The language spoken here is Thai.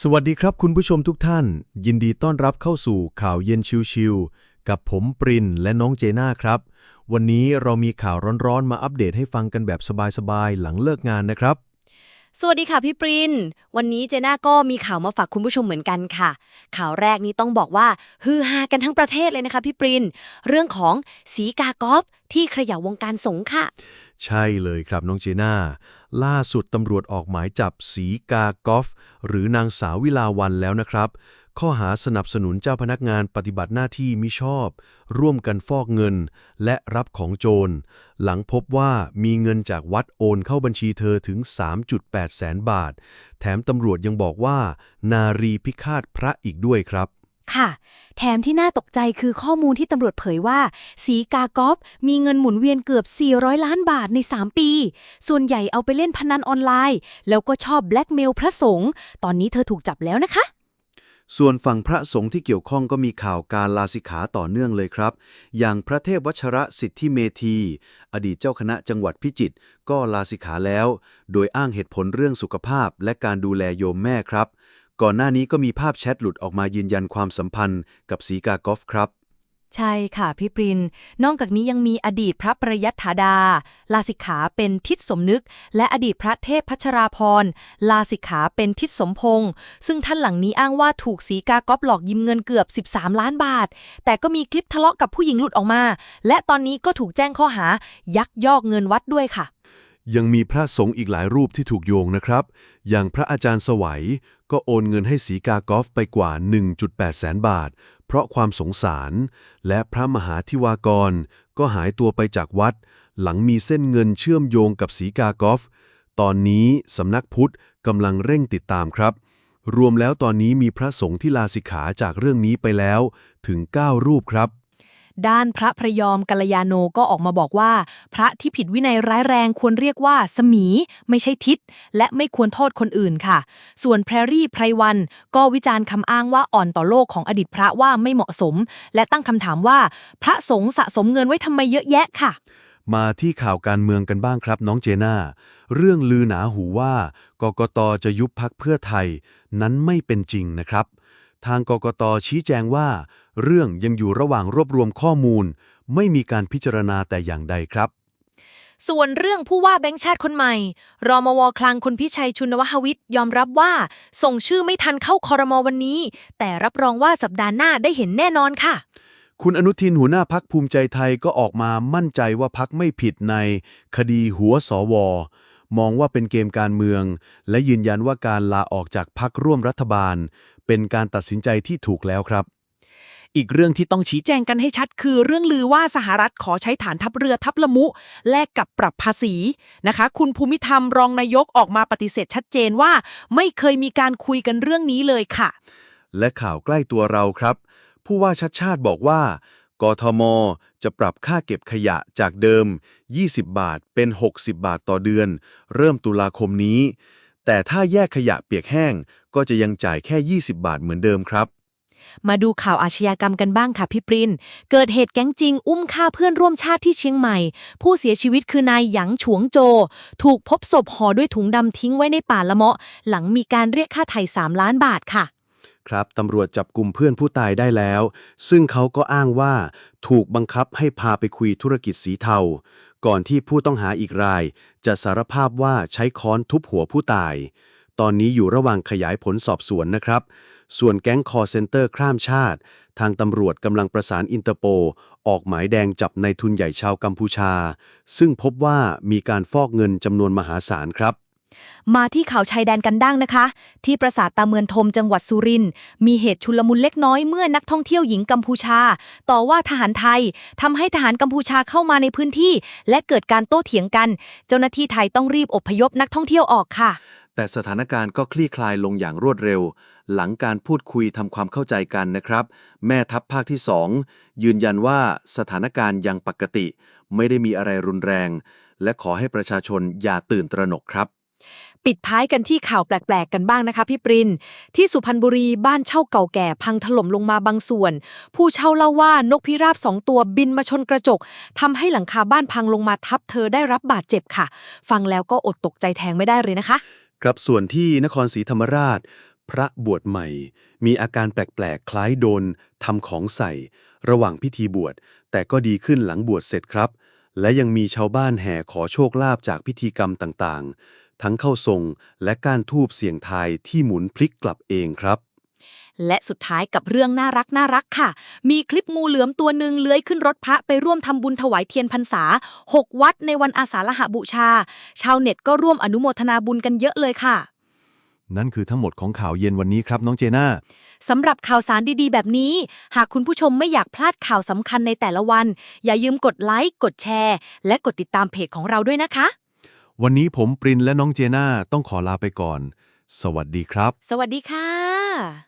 สวัสดีครับคุณผู้ชมทุกท่าน ยินดีต้อนรับเข้าสู่ข่าวเย็นชิวๆกับผมปรินและน้องเจน่าครับ วันนี้เรามีข่าวร้อนๆมาอัปเดตให้ฟังกันแบบสบายๆ หลังเลิกงานนะครับ สวัสดีค่ะพี่ปริน วันนี้เจน่าก็มีข่าวมาฝากคุณผู้ชมเหมือนกันค่ะ ข่าวแรกนี้ต้องบอกว่าฮือฮากันทั้งประเทศเลยนะคะพี่ปริน เรื่องของสีกากอฟที่เขย่าวงการสงฆ์ค่ะ ใช่เลยครับน้องเจน่า ล่าสุดตำรวจออกหมายจับสีกากอฟหรือนางสาววิลาวันแล้วนะครับ ข้อหาสนับสนุนเจ้าพนักงานปฏิบัติหน้าที่มิชอบ ร่วมกันฟอกเงิน และรับของโจร หลังพบว่ามีเงินจากวัดโอนเข้าบัญชีเธอถึง 3.8 แสนบาท แถมตำรวจยังบอกว่า นารีพิฆาตพระอีกด้วยครับ ค่ะ แถมที่น่าตกใจคือข้อมูลที่ตำรวจเผยว่า สีกากอฟมีเงินหมุนเวียนเกือบ 400 ล้านบาทใน 3 ปี ส่วนใหญ่เอาไปเล่นพนันออนไลน์ แล้วก็ชอบแบล็กเมลพระสงฆ์ตอนนี้เธอถูกจับแล้วนะคะ ส่วนฝั่งพระสงฆ์ที่เกี่ยวข้องก็มีข่าวการลาสิกขาต่อเนื่องเลยครับ อย่างพระเทพวัชระสิทธิเมธี อดีตเจ้าคณะจังหวัดพิจิตรก็ลาสิกขาแล้ว โดยอ้างเหตุผลเรื่องสุขภาพและการดูแลโยมแม่ครับ ก่อนหน้านี้ก็มีภาพแชทหลุดออกมายืนยันความสัมพันธ์กับสีกากอฟครับ ใช่ค่ะพี่ปริน นอกจากนี้ยังมีอดีตพระประยัตถาดา ลาสิกขาเป็นทิศสมนึก และอดีตพระเทพพัชราพรลาสิกขาเป็นทิศสมพงษ์ซึ่งท่านหลังนี้อ้างว่าถูกสีกากอบหลอกยืมเงินเกือบ 13 ล้านบาท แต่ก็มีคลิปทะเลาะกับผู้หญิงหลุดออกมา และตอนนี้ก็ถูกแจ้งข้อหายักยอกเงินวัดด้วยค่ะ ยังมีพระสงฆ์อีกหลายรูปที่ถูกโยงนะครับ อย่างพระอาจารย์สวัยก็โอนเงินให้สีกากอฟไปกว่า 1.8 แสนบาท เพราะความสงสาร และพระมหาธิวากร ก็หายตัวไปจากวัด หลังมีเส้นเงินเชื่อมโยงกับสีกากอฟ ตอนนี้สำนักพุทธกำลังเร่งติดตามครับ รวมแล้วตอนนี้มีพระสงฆ์ที่ลาสิกขาจากเรื่องนี้ไปแล้วถึง 9 รูปครับ ด้านพระพระยอมกัลยาโนก็ออกมาบอกว่า พระที่ผิดวินัยร้ายแรงควรเรียกว่า สมี ไม่ใช่ทิศและไม่ควรโทษคนอื่นค่ะ ส่วนแพรรี่ไพรวันก็วิจารณ์คำอ้างว่าอ่อนต่อโลกของอดีตพระว่าไม่เหมาะสม และตั้งคำถามว่า พระสงฆ์สะสมเงินไว้ทำไมเยอะแยะค่ะมาที่ข่าวการเมืองกันบ้างครับน้องเจน่า เรื่องลือหนาหูว่ากกตจะยุบพักเพื่อไทย นั้นไม่เป็นจริงนะครับ ทางกกตชี้แจงว่า เรื่องยังอยู่ระหว่างรวบรวมข้อมูล ไม่มีการพิจารณาแต่อย่างใดครับ ส่วนเรื่องผู้ว่าแบงค์ชาติคนใหม่ รมวคลังคุณพิชัยชุนวหวิทย์ยอมรับว่า ส่งชื่อไม่ทันเข้าคอรมอวันนี้ แต่รับรองว่าสัปดาห์หน้าได้เห็นแน่นอนค่ะ คุณอนุทินหัวหน้าพักภูมิใจไทยก็ออกมามั่นใจว่าพักไม่ผิดในคดีหัวสวมองว่าเป็นเกมการเมือง และยืนยันว่าการลาออกจากพักร่วมรัฐบาล เป็นการตัดสินใจที่ถูกแล้วครับ อีกเรื่องที่ต้องชี้แจงกันให้ชัด คือเรื่องลือว่าสหรัฐขอใช้ฐานทัพเรือทัพละมุ แลกกับปรับภาษีนะคะ คุณภูมิธรรมรองนายกออกมาปฏิเสธชัดเจนว่า ไม่เคยมีการคุยกันเรื่องนี้เลยค่ะ และข่าวใกล้ตัวเราครับ ผู้ว่าชัดชาติบอกว่ากทม จะปรับค่าเก็บขยะจากเดิม 20 บาทเป็น 60 บาทต่อเดือน เริ่มตุลาคมนี้ แต่ถ้าแยกขยะเปียกแห้งก็จะยังจ่ายแค่ 20 บาทเหมือนเดิมครับ มาดูข่าวอาชญากรรมกันบ้างค่ะพี่ปริน เกิดเหตุแก๊งจริง อุ้มฆ่าเพื่อนร่วมชาติที่เชียงใหม่ ผู้เสียชีวิตคือนายหยางฉวงโจ ถูกพบศพห่อด้วยถุงดำทิ้งไว้ในป่าละเมาะ หลังมีการเรียกค่าไถ่3ล้านบาทค่ะครับตำรวจจับกลุ่มเพื่อนผู้ตายได้แล้ว ซึ่งเขาก็อ้างว่า ถูกบังคับให้พาไปคุยธุรกิจสีเทา ก่อนที่ผู้ต้องหาอีกราย จะสารภาพว่าใช้ค้อนทุบหัวผู้ตาย ตอนนี้อยู่ระหว่างขยายผลสอบสวนนะครับส่วนแก๊งคอเซนเตอร์ข้ามชาติ ทางตำรวจกำลังประสานอินเตอร์โปออกหมายแดงจับในทุนใหญ่ชาวกัมพูชา ซึ่งพบว่ามีการฟอกเงินจำนวนมหาศาลครับมาที่ข่าวชายแดนกันดั้งนะคะ ที่ปราสาทตาเมือนทมจังหวัดสุรินทร์มีเหตุชุลมุนเล็กน้อยเมื่อนักท่องเที่ยวหญิงกัมพูชา ต่อว่าทหารไทยทำให้ทหารกัมพูชาเข้ามาในพื้นที่ และเกิดการโต้เถียงกัน เจ้าหน้าที่ไทยต้องรีบอพยพนักท่องเที่ยวออกค่ะ แต่สถานการณ์ก็คลี่คลายลงอย่างรวดเร็ว หลังการพูดคุยทำความเข้าใจกันนะครับ แม่ทัพภาคที่ 2 ยืนยันว่าสถานการณ์ยังปกติ ไม่ได้มีอะไรรุนแรง และขอให้ประชาชนอย่าตื่นตระหนกครับ ปิดท้ายกันที่ข่าวแปลก ๆ กันบ้างนะคะพี่ปริน ที่สุพรรณบุรีบ้านเช่าเก่าแก่พังถล่มลงมาบางส่วน ผู้เช่าเล่าว่านกพิราบสองตัวบินมาชนกระจกทำให้หลังคาบ้านพังลงมาทับเธอได้รับบาดเจ็บค่ะ ฟังแล้วก็อดตกใจแทงไม่ได้เลยนะคะ ครับส่วนที่นครศรีธรรมราช พระบวชใหม่ มีอาการแปลกๆ คล้ายโดนทำของใส่ ระหว่างพิธีบวช แต่ก็ดีขึ้นหลังบวชเสร็จครับ และยังมีชาวบ้านแห่ขอโชคลาภจากพิธีกรรมต่างๆ ทั้งเข้าทรงและการทูบเสียงทายที่หมุนพลิกกลับเองครับ และสุดท้ายกับเรื่องน่ารักน่ารักค่ะ มีคลิปงูเหลือมตัวหนึ่งเลื้อยขึ้นรถพระไปร่วมทำบุญถวายเทียนพรรษา 6 วัดในวันอาสาฬหบูชา ชาวเน็ตก็ร่วมอนุโมทนาบุญกันเยอะเลยค่ะ นั่นคือทั้งหมดของข่าวเย็นวันนี้ครับน้องเจน่าสำหรับข่าวสารดีๆ แบบนี้ หากคุณผู้ชมไม่อยากพลาดข่าวสำคัญในแต่ละวัน อย่าลืมกดไลค์ กดแชร์ และกดติดตามเพจของเราด้วยนะคะ วันนี้ผมปรินและน้องเจน่าต้องขอลาไปก่อน สวัสดีครับ สวัสดีค่ะ